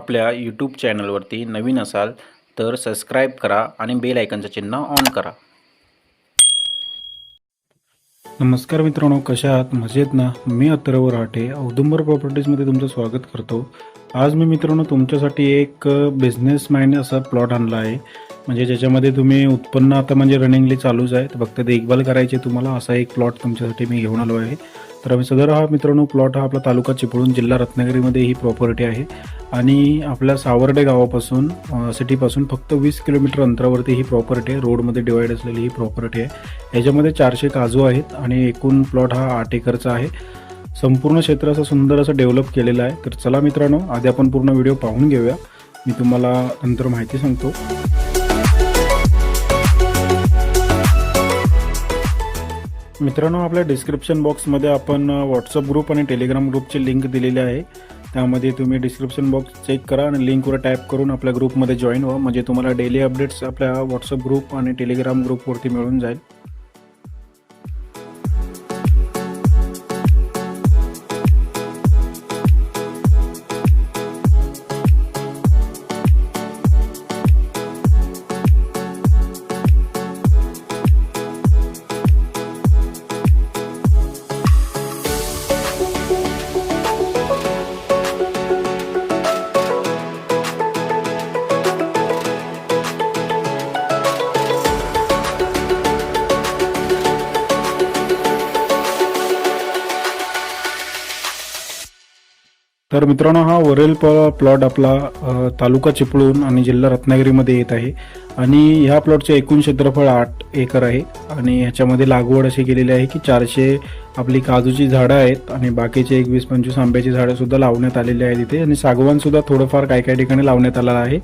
आपल्या यूट्यूब चॅनलवरती नवीन असाल तर सबस्क्राईब करा आणि बेल आयकनचं चिन्ह ऑन करा. नमस्कार मित्रांनो कशा आहात? मजेत ना? मी अथर्व राठे औदुंबर प्रॉपर्टीजमध्ये तुमचं स्वागत करतो. आज मी मित्रांनो तुमच्यासाठी एक बिझनेस माइंड असा प्लॉट आणला आहे. म्हणजे ज्याच्यामध्ये तुम्ही उत्पन्न आता म्हणजे रनिंगली चालूच आहे. तर फक्त देखभाल करायची तुम्हाला असा एक प्लॉट तुमच्यासाठी मी घेऊन आलो आहे. तर आम्ही सदर हा मित्रांनो प्लॉट हा आपला तालुका चिपळूण जिल्हा रत्नागिरीमध्ये ही प्रॉपर्टी आहे. आणि आपल्या सावर्डे गावापासून सिटीपासून फक्त वीस किलोमीटर अंतरावरती ही प्रॉपर्टी आहे. रोडमध्ये डिवाईड असलेली ही प्रॉपर्टी आहे. याच्यामध्ये चारशे काजू आहेत आणि एकूण प्लॉट हा आठ एकरचा आहे. संपूर्ण क्षेत्र असं सुंदर असं डेव्हलप केलेलं आहे. तर चला मित्रांनो आधी आपण पूर्ण व्हिडिओ पाहून घेऊया. मी तुम्हाला नंतर माहिती सांगतो. मित्रांनो आपल्या डिस्क्रिप्शन बॉक्समध्ये आपण व्हॉट्सअप ग्रुप आणि टेलिग्राम ग्रुपची लिंक दिलेली आहे. त्यामध्ये तुम्ही डिस्क्रिप्शन बॉक्स चेक करा आणि लिंकवर टॅप करून आपल्या ग्रुपमध्ये जॉईन व्हा. म्हणजे तुम्हाला डेली अपडेट्स आपल्या व्हॉट्सअप ग्रुप आणि टेलिग्राम ग्रुपवरती मिळून जाईल. तर मित्रांनो हा वरेल प- प्लॉट आपला तालुका चिपळूण आणि जिल्हा रत्नागिरीमध्ये येत आहे. आणि ह्या प्लॉटचे एकूण क्षेत्रफळ आठ एकर आहे. आणि ह्याच्यामध्ये लागवड अशी केलेली आहे की चारशे आपली काजूची झाडं आहेत आणि बाकीचे एक वीस पंचवीस आंब्याची झाडंसुद्धा लावण्यात आलेली आहेत इथे. आणि सागवानसुद्धा थोडंफार काही काही ठिकाणी लावण्यात आलेलं आहे.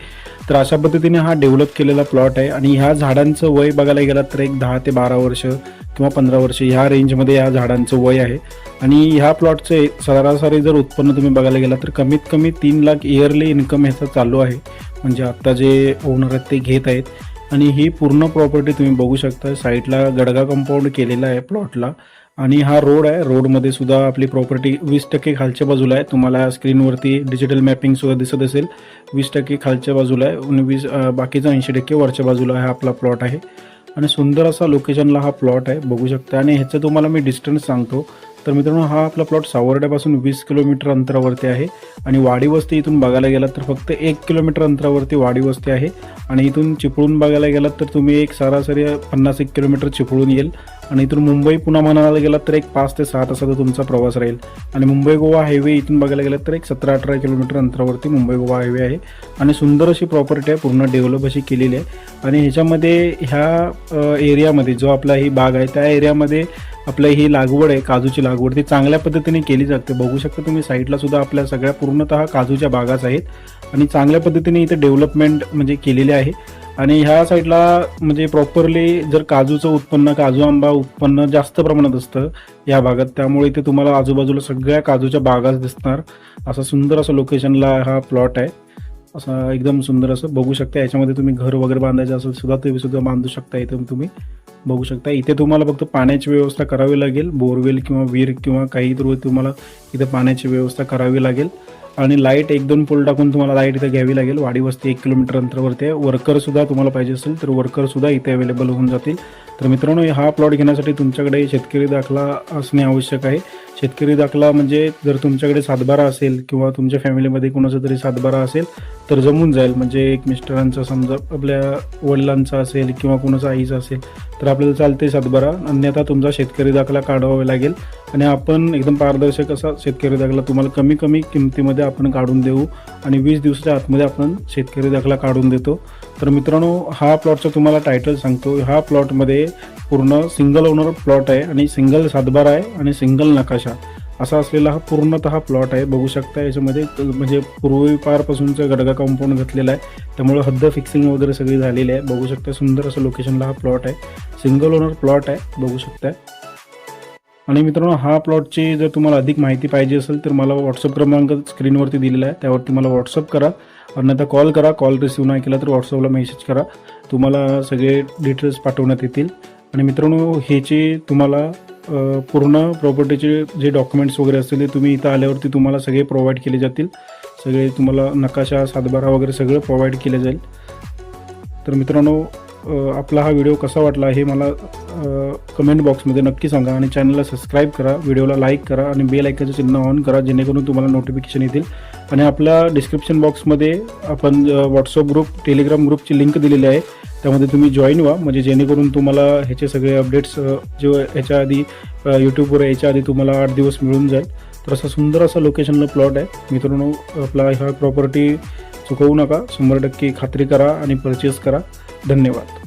तर अशा पद्धतीने हा डेव्हलप केलेला प्लॉट आहे. आणि ह्या झाडांचं वय बघायला गेलात तर एक दहा ते बारा वर्ष किंवा पंधरा वर्ष ह्या रेंजमध्ये या झाडांचं वय आहे. आणि ह्या प्लॉटचे सरासरी जर उत्पन्न तुम्ही बघायला गेला तर कमीत कमी तीन लाख इयरली इन्कम ह्याचा चालू आहे. म्हणजे आत्ता जे ओनर आहेत ते घेत आहेत. आणि ही पूर्ण प्रॉपर्टी तुम्ही बघू शकता साईडला गडगा कंपाऊंड केलेला आहे प्लॉटला आणि हा रोड आहे रोडमध्ये सुद्धा आपली प्रॉपर्टी वीस टक्के खालच्या बाजूला आहे. तुम्हाला स्क्रीनवरती डिजिटल मॅपिंग सुद्धा दिसत असेल. वीस टक्के खालच्या बाजूला आहे आणि वीस बाकीचा ऐंशी टक्के वरच्या बाजूला हा आपला प्लॉट आहे. आणि सुंदर असा लोकेशनला हा प्लॉट आहे बघू शकता. आणि ह्याचं तुम्हाला मी डिस्टन्स सांगतो. तर मित्रांनो हा आपला प्लॉट सावर्ड्यापासून वीस किलोमीटर अंतरावरती आहे आणि वाडी वस्ती इथून बघायला गेलात तर फक्त एक किलोमीटर अंतरावरती वाडी वस्ती आहे. आणि इथून चिपळूण बघायला गेलात तर तुम्ही एक सरासरी पन्नास एक किलोमीटर चिपळून येईल. आणि इथून मुंबई पुन्हा म्हणायला गेलात तर एक पाच ते सहा तासाचा तुमचा प्रवास राहील. आणि मुंबई गोवा हायवे इथून बघायला गेलात तर एक सतरा अठरा किलोमीटर अंतरावरती मुंबई गोवा हायवे आहे. आणि सुंदर अशी प्रॉपर्टी आहे पूर्ण डेव्हलप अशी केलेली आहे. आणि ह्याच्यामध्ये ह्या एरियामध्ये जो आपला ही बाग आहे त्या एरियामध्ये आपलं ही लागवड आहे काजूची लागवड ती चांगल्या पद्धतीने केली जाते. बघू शकता तुम्ही साईडला सुद्धा आपल्या सगळ्या पूर्णतः काजूच्या बागाच आहेत आणि चांगल्या पद्धतीने इथे डेव्हलपमेंट म्हणजे केलेली आहे. आणि ह्या साईडला म्हणजे प्रॉपरली जर काजूचं उत्पन्न काजू आंबा उत्पन्न जास्त प्रमाणात असतं या भागात त्यामुळे इथे तुम्हाला आजूबाजूला सगळ्या काजूच्या बागाच दिसणार. असं सुंदर असं लोकेशनला हा प्लॉट आहे. असं एकदम सुंदर असं बघू शकता. याच्यामध्ये तुम्ही घर वगैरे बांधायचं असेल सुद्धा ते सुद्धा बांधू शकता इथे तुम्ही. बघू शकता. इथे तुम्हाला फक्त पाण्याची व्यवस्था करावी लागेल. बोरवेल किंवा विहीर किंवा काही थ्रू तुम्हाला इथे पाण्याची व्यवस्था करावी लागेल. आणि लाइट एक दोन पोल टाकून तुम्हाला लाइट इथे घ्यावी लागेल. वाडी वस्ती एक किलोमीटर अंतरावरती आहे. वर्कर सुद्धा तुम्हाला पाहिजे असेल तर वर्कर सुद्धा इथे अवेलेबल होऊन जातील. तर मित्रांनो हा प्लॉट घेण्यासाठी तुमच्याकडे शेतकरी दाखला असणे आवश्यक आहे. शेतकरी दाखला म्हणजे जर तुमच्याकडे सातबारा असेल किंवा तुमच्या फॅमिलीमध्ये कोणाचा तरी सातबारा असेल तर जमून जाईल. म्हणजे एक मिस्टरांचा समजा आपल्या वडिलांचा असेल किंवा कोणाचा आईचा असेल तर आपल्याला चालते सातबारा. अन्यथा तुमचा शेतकरी दाखला काढावा लागेल. आणि आपण एकदम पारदर्शक असा शेतकरी दाखला तुम्हाला कमी कमी किमतीमध्ये आपण काढून देऊ. आणि वीस दिवसाच्या आतमध्ये आपण शेतकरी दाखला काढून देतो. तर मित्रांनो हा प्लॉटचा तुम्हाला टायटल सांगतो. ह्या प्लॉटमध्ये पूर्ण सिंगल ओनर प्लॉट आहे आणि सिंगल सातबारा आहे आणि सिंगल नकाशा. असा असलेला हा पूर्णतः प्लॉट आहे. बघू शकता याच्यामध्ये म्हणजे पूर्वीपारपासूनचं गडगा कंपाऊंड घेतलेला आहे. त्यामुळे हद्द फिक्सिंग वगैरे सगळी झालेली आहे. बघू शकता सुंदर असं लोकेशनला हा प्लॉट आहे. सिंगल ओनर प्लॉट आहे. बघू शकता. आणि मित्रांनो हा प्लॉटची जर तुम्हाला अधिक माहिती पाहिजे असेल तर मला व्हॉट्सअप क्रमांक स्क्रीनवरती दिलेला आहे. त्यावरती मला व्हॉट्सअप करा. अन्यथा कॉल करा. कॉल रिसिव्ह नाही केला तर व्हॉट्सअपला मेसेज करा. तुम्हाला सगळे डिटेल्स पाठवण्यात येतील. आणि मित्रांनो ह्याची तुम्हाला पूर्ण प्रॉपर्टीचे जे डॉक्युमेंट्स वगैरे असतील ते तुम्ही इथं आल्यावरती तुम्हाला सगळे प्रोव्हाइड केले जातील. सगळे तुम्हाला नकाशा सातबारा वगैरे सगळं प्रोव्हाइड केलं जाईल. तर मित्रांनो आपला हा व्हिडिओ कसा वाटला हे मला कमेंट बॉक्समध्ये नक्की सांगा आणि चॅनलला सबस्क्राईब करा व्हिडिओला लाईक करा आणि बेल ऐकायचं चिन्ह ऑन करा जेणेकरून तुम्हाला नोटिफिकेशन येतील. आणि आपल्या डिस्क्रिप्शन बॉक्समध्ये आपण व्हॉट्सअप ग्रुप टेलिग्राम ग्रुपची लिंक दिलेली आहे. त्यामध्ये तुम्ही जॉईन व्हा. म्हणजे जेणेकरून तुम्हाला ह्याचे सगळे अपडेट्स जे ह्याच्या आधी यूट्यूबवर यायच्या आधी तुम्हाला आठ दिवस मिळून जाईल. तर असा सुंदर असा लोकेशनला प्लॉट आहे. मित्रांनो आपला ह्या प्रॉपर्टी चुकवू नका. शंभर टक्के खात्री करा आणि परचेस करा. धन्यवाद.